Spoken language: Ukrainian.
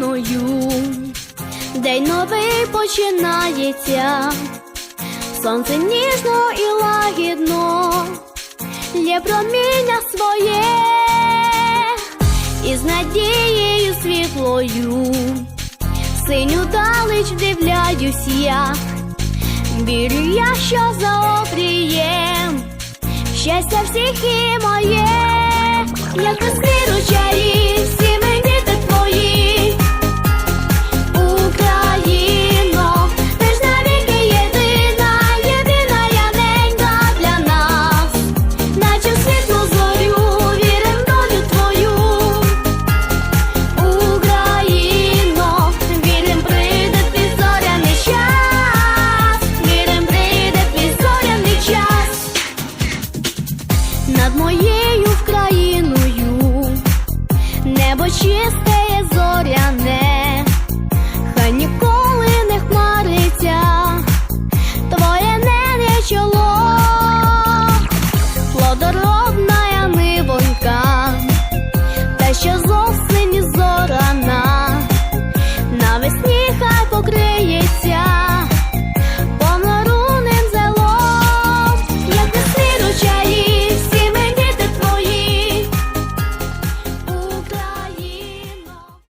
мою, день новий починається, сонце ніжно і лагідно, є проміння своє, і з надією світлою, синю далеч вдивляюсь я, вірю я, що за обрієм, щастя всіх і моє, як без чарів yeah